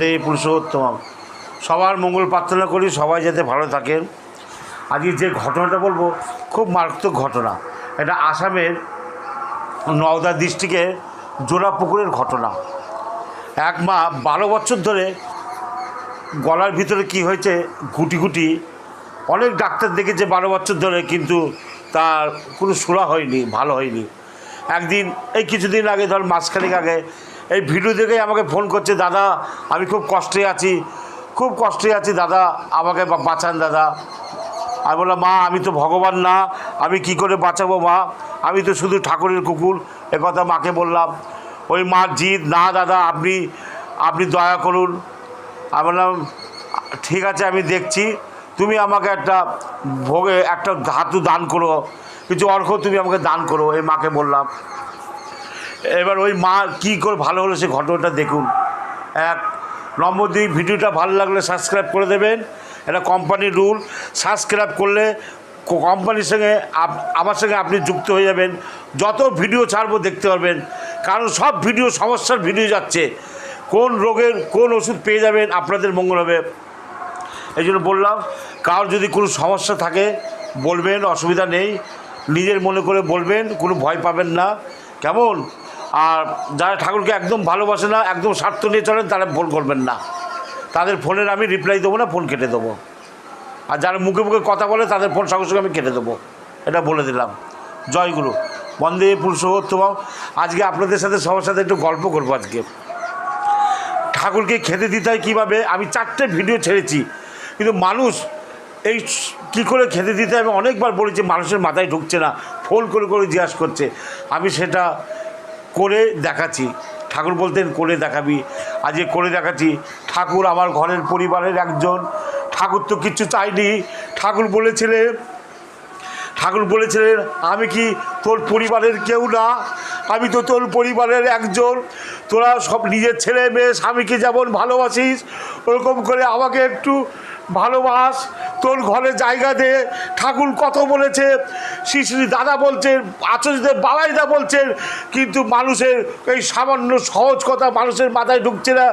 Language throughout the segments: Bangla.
বন্দে পুরুষোত্তম। সবার মঙ্গল প্রার্থনা করি, সবাই যাতে ভালো থাকেন আজকে যে ঘটনাটা বলব, খুব মারাত্মক ঘটনা। এটা আসামের নওদা ডিস্ট্রিক্টের জোড়াপুকুরের ঘটনা। এক মা বারো বছর ধরে গলার ভিতরে কি হয়েছে গুটি গুটি অনেক ডাক্তার দেখেছে বারো বছর ধরে, কিন্তু তার কোনো সুরা হয়নি, ভালো হয়নি। একদিন, এই কিছুদিন আগে, ধর মাসখানেক আগে এই ভিডিও দেখে আমাকে ফোন করছে, দাদা, আমি খুব কষ্টে আছি, খুব কষ্টে আছি, দাদা, আমাকে বাঁচান, দাদা। আমি বললাম, মা, আমি তো ভগবান না, আমি কি করে বাঁচাবো, মা? আমি তো শুধু ঠাকুরের কুকুর। এ কথা মাকে বললাম, ওই মার জিদ, না, দাদা, আপনি আপনি দয়া করুন। আমি বললাম, ঠিক আছে, আমি দেখছি, তুমি আমাকে একটা ভোগে, একটা ধাতু দান করো, কিছু অর্ঘ তুমি আমাকে দান করো। এই মাকে বললাম। এবার ওই মা কী করে ভালো হলো সে ঘটনাটা দেখুন। এক, নম্বর দুই ভিডিওটা ভালো লাগলে সাবস্ক্রাইব করে দেবেন। এটা কোম্পানির রুল সাবস্ক্রাইব করলে কোম্পানির সঙ্গে আমার সঙ্গে আপনি যুক্ত হয়ে যাবেন। যত ভিডিও ছাড়বো দেখতে পারবেন। কারণ সব ভিডিও সমস্যার ভিডিও যাচ্ছে। কোন রোগের, কোন ওষুধ পেয়ে যাবেন আপনাদের মঙ্গল হবে। এই জন্য বললাম, কারোর যদি কোনো সমস্যা থাকে, বলবেন, অসুবিধা নেই। নিজের মনে করে বলবেন, কোনো ভয় পাবেন না। কেমন? আর যারা ঠাকুরকে একদম ভালোবাসে না, একদম স্বার্থ নিয়ে চলেন, তারা ফোন করবেন না। তাদের ফোনের আমি রিপ্লাই দেবো না, ফোন কেটে দেবো। আর যারা মুখে মুখে কথা বলে, তাদের ফোন সঙ্গে সঙ্গে আমি কেটে দেবো। এটা বলে দিলাম। জয়গুরু বন্দে পুরুষোত্তম আজকে আপনাদের সাথে, সবার সাথে একটু গল্প করব আজকে। ঠাকুরকে খেতে দিতে হয় কীভাবে? আমি চারটে ভিডিও ছেড়েছি। কিন্তু মানুষ এই কী করে খেতে দিতে আমি অনেকবার বলেছি, মানুষের মাথায় ঢুকছে না, ফোন করে করে জিজ্ঞাসা করছে। আমি সেটা করে দেখাচ্ছি। ঠাকুর বলতেন, করে দেখাবি। আজকে করে দেখাচ্ছি, ঠাকুর আমার ঘরের পরিবারের একজন। ঠাকুর তো কিচ্ছু চাইনি। ঠাকুর বলেছিলেন ঠাকুর বলেছিলেন, আমি কি তোর পরিবারের কেউ না? আমি তো তোর পরিবারের একজন। তোরা সব নিজের ছেলে মেয়ে, স্বামীকে যেমন ভালোবাসিস, ওরকম করে আমাকে একটু ভালোবাস। তোর ঘরে জায়গা দে। ঠাকুর কত বলেছে। শ্রী শ্রী দাদা বলছেন, আচার্যদেব বাবাইদা বলছেন, কিন্তু মানুষের এই সামান্য সহজ কথা মানুষের মাথায় ঢুকছে না।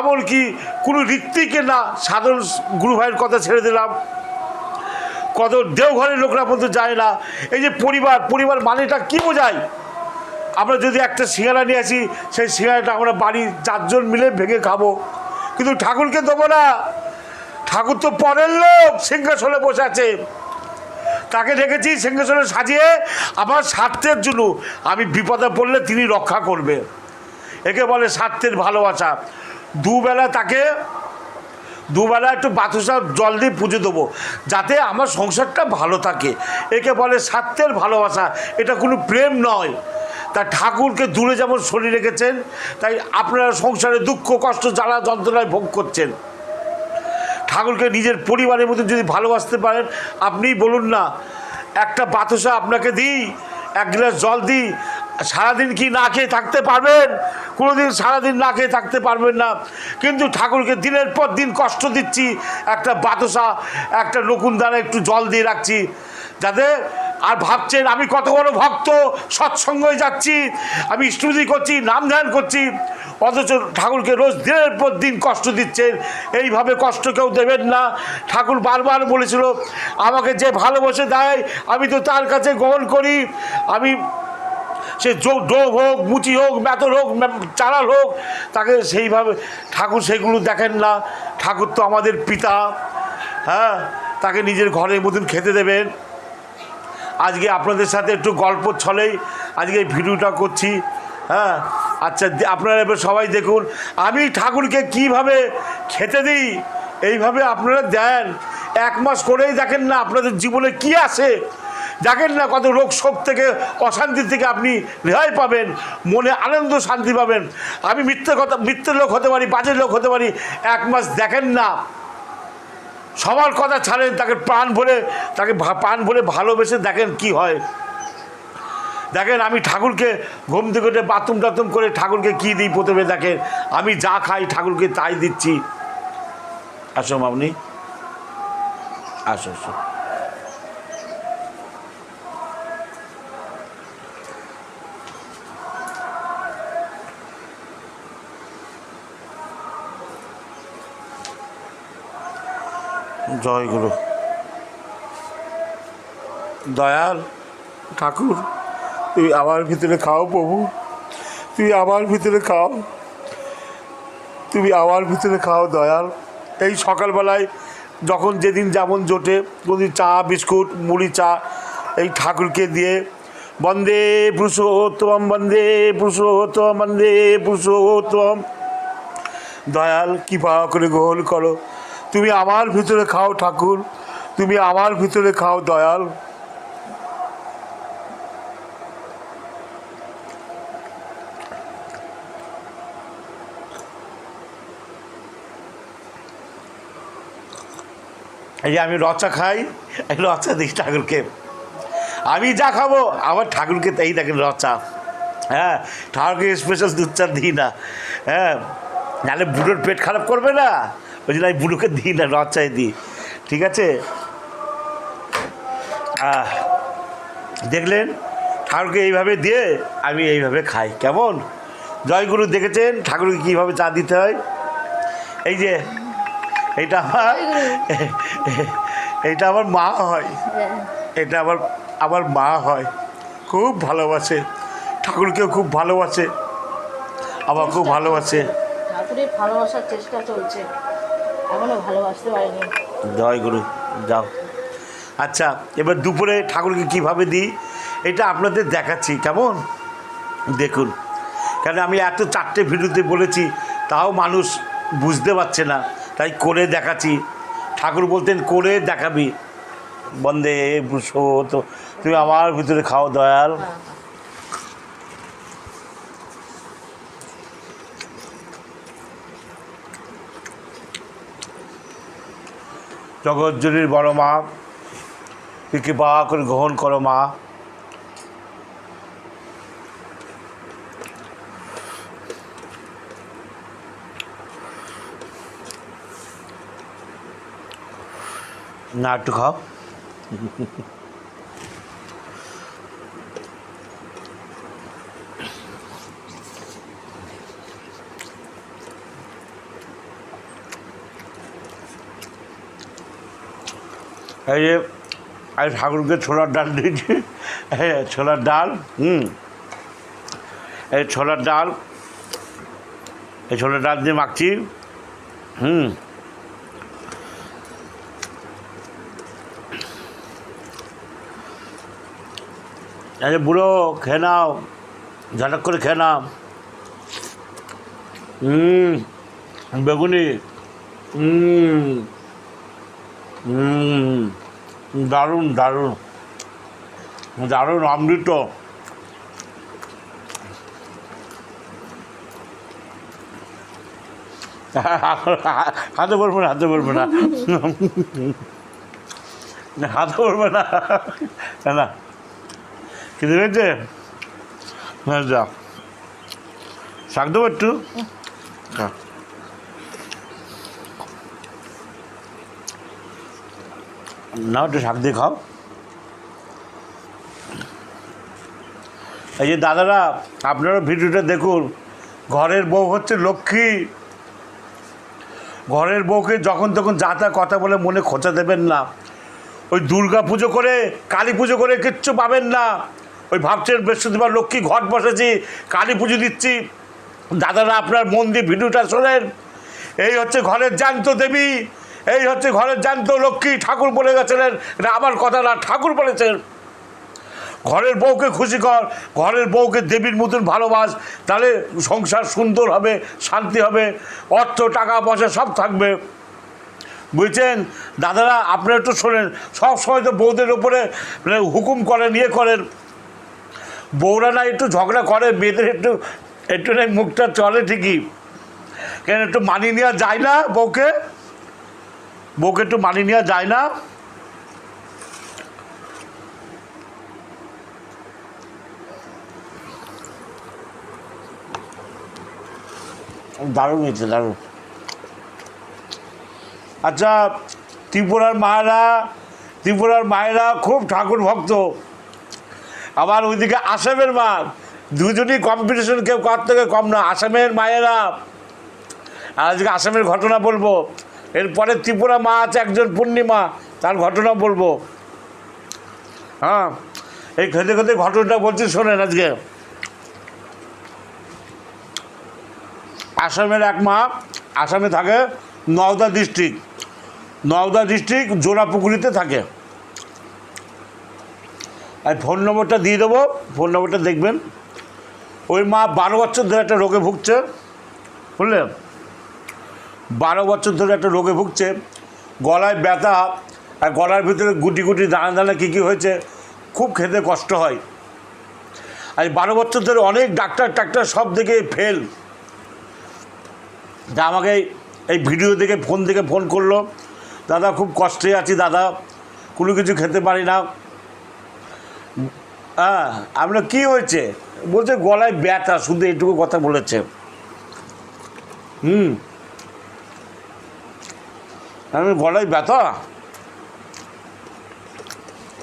এমনকি কোনো ঋত্বিকে না সাধারণ গুরু ভাইয়ের কথা ছেড়ে দিলাম। কত দেওঘরের লোকরা পর্যন্ত যায় না। এই যে পরিবার পরিবার মানেটা কী বোঝায়? আমরা যদি একটা সিঙ্গারা নিয়ে আসি, সেই সিঙ্গারাটা আমরা বাড়ির চারজন মিলে ভেঙে খাব। কিন্তু ঠাকুরকে দেবো না। ঠাকুর তো পরের লোক, সিংহাসনে বসে আছে। তাকে রেখেছি সিংহাসনে সাজিয়ে আমার স্বার্থের জন্য। আমি বিপদে পড়লে তিনি রক্ষা করবে। একে বলে স্বার্থের ভালোবাসা। দুবেলা তাকে, দুবেলা একটু বাতুসা জল দিয়ে পুজো দেবো, যাতে আমার সংসারটা ভালো থাকে। একে বলে স্বার্থের ভালোবাসা। এটা কোনো প্রেম নয়। তা ঠাকুরকে দূরে যেমন সরিয়ে রেখেছেন, তাই আপনারা সংসারে দুঃখ, কষ্ট, জ্বালা, যন্ত্রণায় ভোগ করছেন। ঠাকুরকে নিজের পরিবারের মতো যদি ভালোবাসতে পারেন আপনিই বলুন না, একটা বাতাসা আপনাকে দিই, এক গ্লাস জল দিই, সারাদিন কি না খেয়ে থাকতে পারবেন? কোনোদিন সারাদিন না খেয়ে থাকতে পারবেন না। কিন্তু ঠাকুরকে দিনের পর দিন কষ্ট দিচ্ছি, একটা বাতাসা, একটা নকুন দানা একটু জল দিয়ে রাখছি, যাতে আর ভাবছেন আমি কত বড় ভক্ত সৎসঙ্গে যাচ্ছি, আমি স্তুতি করছি, নাম ধ্যান করছি, অথচ ঠাকুরকে রোজ দিনের পর দিন কষ্ট দিচ্ছেন, এইভাবে কষ্ট কেউ দেবেন না। ঠাকুর বারবার বলেছিল, আমাকে যে ভালোবাসে দেয়, আমি তো তার কাছে গ্রহণ করি। আমি সে ডোব হোক, মুচি হোক মেতর হোক চালাল হোক, তাকে সেইভাবে ঠাকুর সেগুলো দেখেন না। ঠাকুর তো আমাদের পিতা হ্যাঁ তাকে নিজের ঘরের মতন খেতে দেবেন। আজকে আপনাদের সাথে একটু গল্প ছলেই আজকে এই ভিডিওটা করছি হ্যাঁ? আচ্ছা আপনারা এবার সবাই দেখুন, আমি ঠাকুরকে কীভাবে খেতে দিই, এইভাবে আপনারা দেন। এক মাস করেই দেখেন না আপনাদের জীবনে কি আসে, দেখেন না কত রোগ শোক থেকে, অশান্তি থেকে আপনি রেহাই পাবেন, মনে আনন্দ শান্তি পাবেন। আমি মিথ্যে কথা মিথ্যের লোক হতে পারি, বাজে লোক হতে পারি, এক মাস দেখেন না। সবার কথা ছাড়েন, তাকে প্রাণ ভরে, তাকে প্রাণ ভরে ভালোবেসে দেখেন কি হয়। দেখেন, আমি ঠাকুরকে ঘুম থেকে উঠে বাথরুম টাথরুম করে ঠাকুরকে কি দিই প্রথমে দেখেন, আমি যা খাই ঠাকুরকে তাই দিচ্ছি। আসো মামনি। আসো আসো। জয় গুরু দয়াল ঠাকুর, তুই আমার ভিতরে খাও প্রভু, তুই আমার ভিতরে খাও তুমি আমার ভিতরে খাও দয়াল। এই সকালবেলায় যখন যেদিন যেমন জোটে, কোনদিন চা, বিস্কুট, মুড়ি, চা, এই ঠাকুরকে দিয়ে বন্দে পুরুষোত্তম বন্দে পুরুষোত্তম বন্দে পুরুষোত্তম দয়াল, কৃপা করে গ্রহণ করো। তুমি আমার ভিতরে খাও ঠাকুর, তুমি আমার ভিতরে খাও দয়াল। এই যে আমি রচা খাই, এই রচা দিই ঠাকুরকে। আমি যা খাব, আমার ঠাকুরকে তাই দেখেন রচা। হ্যাঁ ঠাকুরকে স্পেশাল দুধ চা দিই না। হ্যাঁ নাহলে বুড়োর পেট খারাপ করবে না। ওই জন্য আমি বুড়োকে দিই না রচাই দিই। ঠিক আছে? আহ, দেখলেন ঠাকুরকে এইভাবে দিয়ে আমি এইভাবে খাই। কেমন? জয়গুরু দেখেছেন ঠাকুরকে কীভাবে চা দিতে হয়? এই যে এটা আমার এটা আমার মা হয়। এটা আমার আমার মা হয়। খুব ভালোবাসে। ঠাকুরকেও খুব ভালোবাসে। আমার খুব ভালোবাসে। ঠাকুরের ভালোবাসার চেষ্টা চলছে। এখনও ভালোবাসতে পারিনি। জয় গুরু যাও। আচ্ছা এবার দুপুরে ঠাকুরকে কীভাবে দিই এটা আপনাদের দেখাচ্ছি কেমন? দেখুন কেন আমি এত চারটে ভিডিওতে বলেছি তাও মানুষ বুঝতে পারছে না তাই করে দেখাচ্ছি। ঠাকুর বলতেন করে দেখাবি। বন্দে তো তুমি আমার ভিতরে খাও দয়াল। জগৎজনীর বড় মা কি বা করে গ্রহণ করো মা? না একটু খাও। এই যে আমি ঠাকুরকে ছোলার ডাল দিয়েছি। ছোলার ডাল, হুম। এই ছোলার ডাল, এই ছোলার ডাল দিয়ে মাখছি, হুম। আরে বুড়ো, খেয়ে নাও ঝাটক করে খেয়ে নাও। হুম, বেগুনি, হুম। দারুণ দারুণ। দারুণ অমৃত। হাতে বলব না, হাতে বলব না। হাতে বলব না। না খেতে পেয়েছে? হ্যাঁ যা। শাক দেবো একটু? হ্যাঁ না একটু শাক দিয়ে খাও। এই যে দাদারা, আপনারা ভিডিওটা দেখুন, ঘরের বউ হচ্ছে লক্ষ্মী। ঘরের বউকে যখন তখন যা তা কথা বলে মনে খোঁচা দেবেন না। ওই দুর্গা পুজো করে, কালী পুজো করে কিচ্ছু পাবেন না। ওই ভাবছেন বৃহস্পতিবার লক্ষ্মী ঘট বসেছি, কালী পুজো দিচ্ছি। দাদারা আপনার মন দিয়ে ভিডিওটা শোনেন। এই হচ্ছে ঘরের জ্যান্ত দেবী। এই হচ্ছে ঘরের জ্যান্ত লক্ষ্মী, ঠাকুর বলে গেছিলেন। এটা আমার কথা না, ঠাকুর বলেছেন। ঘরের বউকে খুশি কর, ঘরের বউকে দেবীর মতন ভালোবাস, তাহলে সংসার সুন্দর হবে, শান্তি হবে, অর্থ, টাকা, পয়সা সব থাকবে। বুঝছেন? দাদারা, আপনারা একটু শোনেন, সব সময় তো বউদের ওপরে মানে হুকুম করেন ইয়ে করেন। বউরা না একটু ঝগড়া করে, মেয়েদের একটু একটু মুখটা চলে ঠিকই। কেন, একটু মানিয়ে নেওয়া যায় না বউকে? বউকে একটু মানিয়ে নেওয়া যায় না। দারুণ হয়েছে, দারুণ। আচ্ছা ত্রিপুরার মায়েরা ত্রিপুরার মায়েরা খুব ঠাকুর ভক্ত। আবার ওইদিকে আসামের মা, দুজনই কম্পিটিশন কেউ কার থেকে কম না, আসামের মায়েরা। আর আজকে আসামের ঘটনা বলব। এরপরে ত্রিপুরা মা আছে, একজন পূর্ণিমা, তার ঘটনা বলব। হ্যাঁ এই খেতে খেতে ঘটনাটা বলছি, শোনেন আজকে। আসামের এক মা, আসামে থাকে নওদা ডিস্ট্রিক্ট নওদা ডিস্ট্রিক্ট জোড়াপুকুরিতে থাকে। আর ফোন নম্বরটা দিয়ে দেবো ফোন নম্বরটা দেখবেন। ওই মা বারো বছর ধরে একটা রোগে ভুগছে, বুঝলেন? বারো বছর ধরে একটা রোগে ভুগছে, গলায় ব্যথা আর গলার ভিতরে গুটি গুটি দানা দানা কী কী হয়েছে, খুব খেতে কষ্ট হয়। আর বারো বছর ধরে অনেক ডাক্তার টাক্তার সব দিকে ফেল যা আমাকে এই- ভিডিও দেখে ফোন থেকে ফোন করল, দাদা, খুব কষ্টে আছি দাদা, কোনো কিছু খেতে পারি না। হ্যাঁ আমরা কি হয়েছে? বলছে, গলায় ব্যথা, শুধু এইটুকু কথা বলেছে। হুম। আমি গলায় ব্যথা।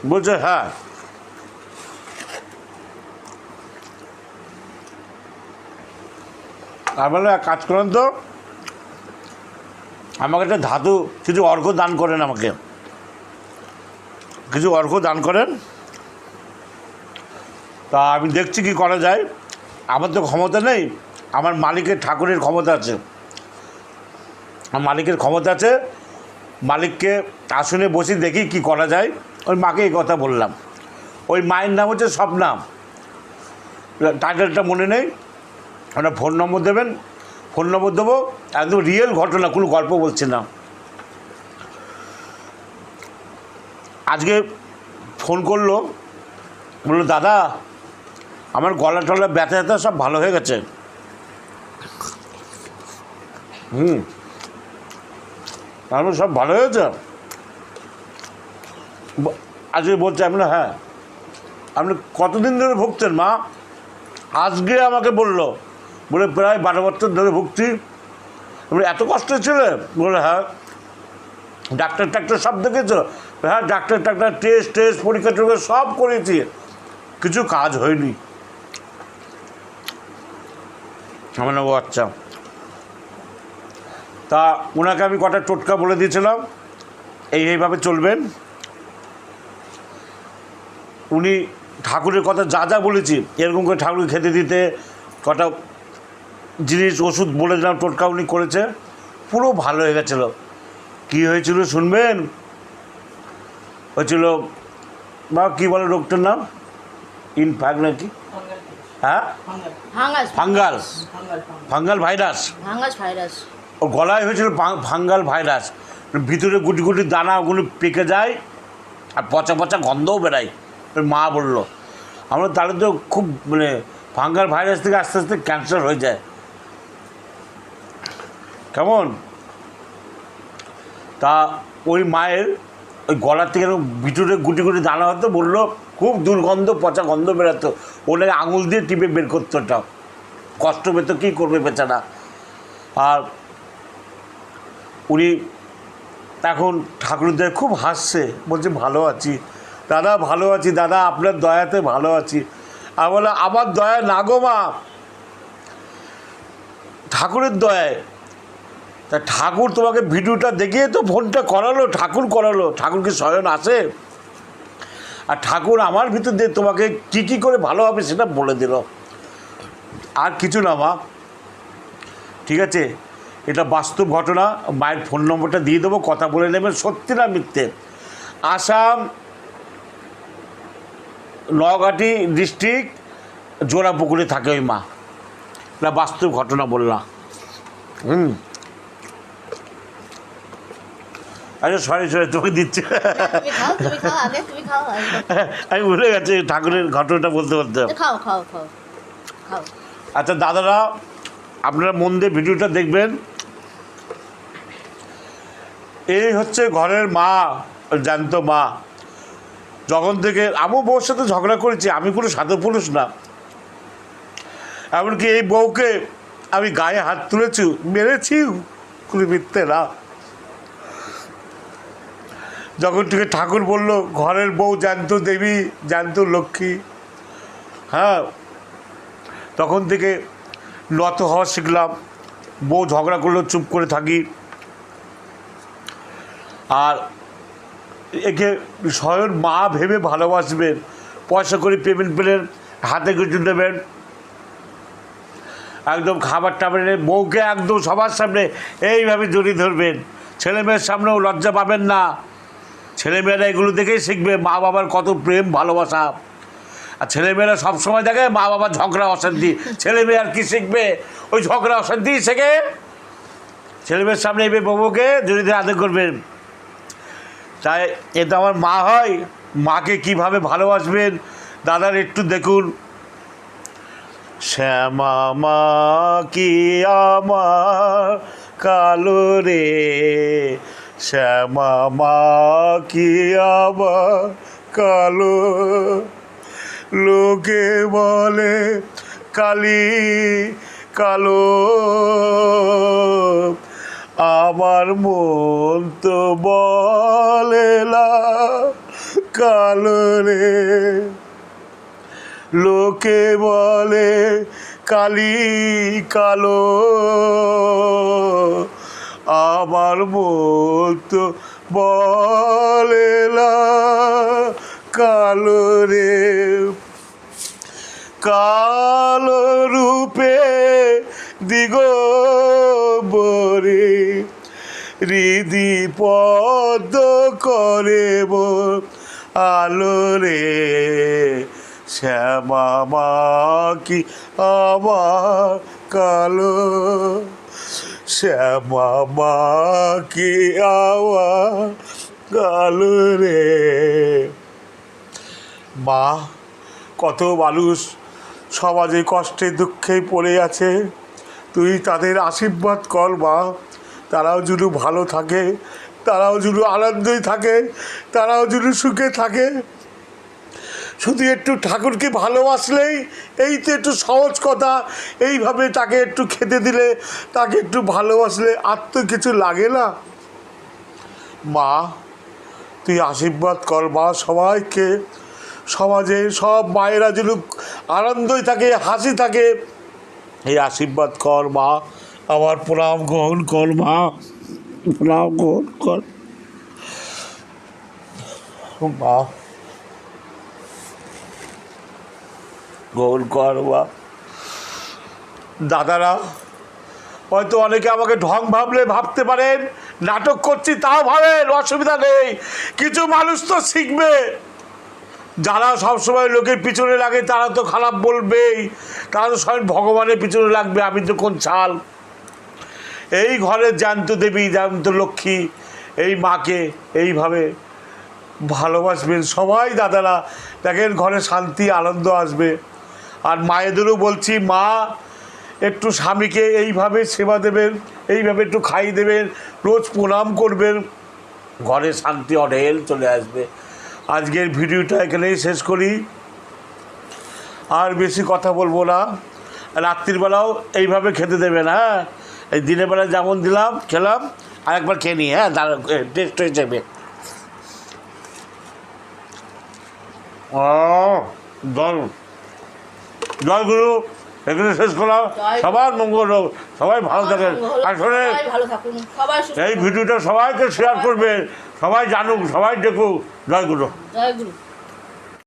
বলছে হ্যাঁ। এক কাজ করেন তো। আমাকে একটা ধাতু, কিছু অর্ঘ দান করেন আমাকে। কিছু অর্ঘ দান করেন। তা আমি দেখছি কি করা যায়। আমার তো ক্ষমতা নেই। আমার মালিকের ঠাকুরের ক্ষমতা আছে। আমার মালিকের ক্ষমতা আছে। মালিককে আসনে বসে দেখি কি করা যায়। ওই মাকে এই কথা বললাম। ওই মায়ের নাম হচ্ছে স্বপ্নাম। টাইটেলটা মনে নেই। আপনার ফোন নম্বর দেবেন। ফোন নম্বর দেবো। একদম রিয়েল ঘটনা, কোনো গল্প বলছি না। আজকে ফোন করল। বলল, দাদা, আমার গলা টলা ব্যথা ব্যথা সব ভালো হয়ে গেছে। হুম। আমার সব ভালো হয়েছে? আজকে বলছে আপনি হ্যাঁ। আপনি কতদিন ধরে ভুগছেন, মা? আজকে আমাকে বলল, বলে প্রায় বারো বছর ধরে ভুগছি। আপনি এত কষ্ট ছিল? বলে হ্যাঁ। ডাক্তার টাক্তার সব দেখেছ? হ্যাঁ ডাক্তার টাক্তার টেস্ট টেস্ট পরীক্ষা টরীক্ষা সব করেছি। কিছু কাজ হয়নি। আমার ও আচ্ছা। তা ওনাকে আমি কটা টোটকা বলে দিয়েছিলাম এই এইভাবে চলবেন। উনি ঠাকুরের কথা যা যা বলেছি এরকম করে ঠাকুরকে খেতে দিতে কটা জিনিস ওষুধ বলে দিলাম টোটকা উনি করেছে পুরো ভালো হয়ে গেছিল। কী হয়েছিল শুনবেন? হয়েছিল বা কী বলে রোগটার নাম? ইনফ্যাক্ট নাকি? হ্যাঁ? ফাঙ্গাল। ফাঙ্গাল। ভাইরাস। ভাইরাস। ও গলায় হয়েছিল ফাঙ্গাল ভাইরাস। ভিতরে গুটি গুটি দানা ওগুলো পেকে যায় আর পচা পচা গন্ধও বেরায়। ওর মা বলল, আমরা তাহলে তো খুব মানে ফাঙ্গাল ভাইরাস থেকে আস্তে আস্তে ক্যান্সার হয়ে যায়। কেমন? তা ওই মায়ের ওই গলার থেকে ভিতরে গুটি গুটি দানা হতো, বলল, খুব দুর্গন্ধ, পচা গন্ধ বেরোতো। ওনাকে আঙুল দিয়ে টিপে বের করতো ওটা। কষ্ট পেতো, কী করবে বেচারা? আর উনি এখন ঠাকুরদের খুব হাসছে, বলছে, ভালো আছি। দাদা, ভালো আছি, দাদা, আপনার দয়াতে ভালো আছি। আর বলে আমার দয়া না গো মা। ঠাকুরের দয়ায়। তা ঠাকুর তোমাকে ভিডিওটা দেখিয়ে তো ফোনটা করালো, ঠাকুর করালো, ঠাকুর কি স্বয়ন আসে? আর ঠাকুর আমার ভিতর দিয়ে তোমাকে কী কী করে ভালো হবে সেটা বলে দিল। আর কিছু না মা, ঠিক আছে? এটা বাস্তব ঘটনা মায়ের ফোন নম্বরটা দিয়ে দেবো কথা বলে নেবেন সত্যি না মিথ্যে। আসাম নগাটি ডিস্ট্রিক্ট জোড়াপুকুরে থাকে ওই মা। না বাস্তব ঘটনা বললাম হুম। আচ্ছা সরি সরি তোকে দিচ্ছে। আমি ভুলে গেছি ঠাকুরের ঘটনাটা বলতে বলতে। আচ্ছা দাদারা আপনারা মন দিয়ে ভিডিওটা দেখবেন। এই হচ্ছে ঘরের মা, জ্যান্ত মা। যখন থেকে আমিও বউর সাথে ঝগড়া করেছি, আমি কোনো সাধু পুরুষ না। এমনকি এই বউকে আমি গায়ে হাত তুলেছি, মেরেছি কোনো মিথ্যে না। যখন থেকে ঠাকুর বলল, ঘরের বউ জ্যান্ত দেবী, জ্যান্ত লক্ষ্মী। হ্যাঁ তখন থেকে নত হওয়া শিখলাম। বউ ঝগড়া করলেও চুপ করে থাকি। আর একে স্বয়ং মা ভেবে ভালোবাসবেন। পয়সা করে পেমেন্ট পেলেন, হাতে কিছু দেবেন একদম খাবার টাবার বউকে একদম সবার সামনে এইভাবে জড়িয়ে ধরবেন। ছেলে মেয়ের সামনেও লজ্জা পাবেন না। ছেলেমেয়েরা এগুলো দেখেই শিখবে মা বাবার কত প্রেম, ভালোবাসা। আর ছেলেমেয়েরা সবসময় দেখে মা বাবার ঝগড়া, অশান্তি। ছেলে মেয়ে আর কি শিখবে? ওই ঝগড়া, অশান্তি শেখে ছেলেমেয়ের সামনে এবে বাবুকে জড়িয়ে ধরে আদর করবেন। তাই এটা আমার মা হয়, মাকে কীভাবে ভালোবাসবেন? দাদার একটু দেখুন। শ্যামা মা কি আমার কালো রে? শ্যামা মা কি আমার কালো? লোকে বলে কালি কালো। আমার মন তো বলে কালো রে। লোকে বলে কালি কালো। আমার মতো বলে না, কালো রে। কালো রূপে দিগবরে হৃদি পদ করে আলো রে, শ্যামা কি আমার কালো, শ্যামা কি আমার কালো রে। মা, কত মানুষ সমাজে কষ্টে দুঃখে পড়ে আছে। তুই তাদের আশীর্বাদ কর, মা। তারাও যদি ভালো থাকে, তারাও যদি আনন্দই থাকে, তারাও যদি সুখে থাকে। শুধু একটু ঠাকুরকে ভালোবাসলেই এই তো একটু সহজ কথা। এইভাবে তাকে একটু খেতে দিলে, তাকে একটু ভালোবাসলে আর তো কিছু লাগে না। মা, তুই আশীর্বাদ কর, মা, সবাইকে। সমাজে সব মায়েরা যেন আনন্দই থাকে, হাসি থাকে। এই আশীর্বাদ কর মা, আমার প্রণাম গ্রহণ কর মা, প্রণাম গ্রহণ কর। মা, গ্রহণ কর মা। দাদারা, হয়তো অনেকে আমাকে ঢং ভাবলে ভাবতে পারেন, নাটক করছি তাও ভাবেন, অসুবিধা নেই। কিছু মানুষ তো শিখবে। যারা সবসময় লোকের পিছনে লাগে, তারা তো খারাপ বলবেই। তারা তো স্বয়ং ভগবানের পিছনে লাগবে, আমি তো কোন ছাল? এই ঘরের জ্যান্ত দেবী, জ্যান্ত লক্ষ্মী, এই মাকে এইভাবে ভালোবাসবেন সবাই দাদারা। দেখেন ঘরে শান্তি, আনন্দ আসবে। আর মায়েদেরও বলছি, মা, একটু স্বামীকে এইভাবে সেবা দেবেন, এইভাবে একটু খাইয়ে দেবেন, রোজ প্রণাম করবেন। ঘরে শান্তি অঢেল চলে আসবে। আজকের ভিডিওটা এখানেই শেষ করি। আর বেশি কথা বলব না। রাত্রিবেলাও এইভাবে খেতে দেবেন হ্যাঁ? এই দিনের বেলা যেমন দিলাম খেলাম আর একবার খেয়ে নিই হ্যাঁ? দাঁড়া টেস্ট হয়ে যাবে। জয় গুরু এখানে শেষ করলাম। সবার মঙ্গল হোক সবাই ভালো থাকেন। আসলে সবাই ভালো থাকুন সবাই সুস্থ এই ভিডিওটা সবাইকে শেয়ার করবেন। সবাই জানুক সবাই দেখুক। জয় গুরু। জয় গুরু।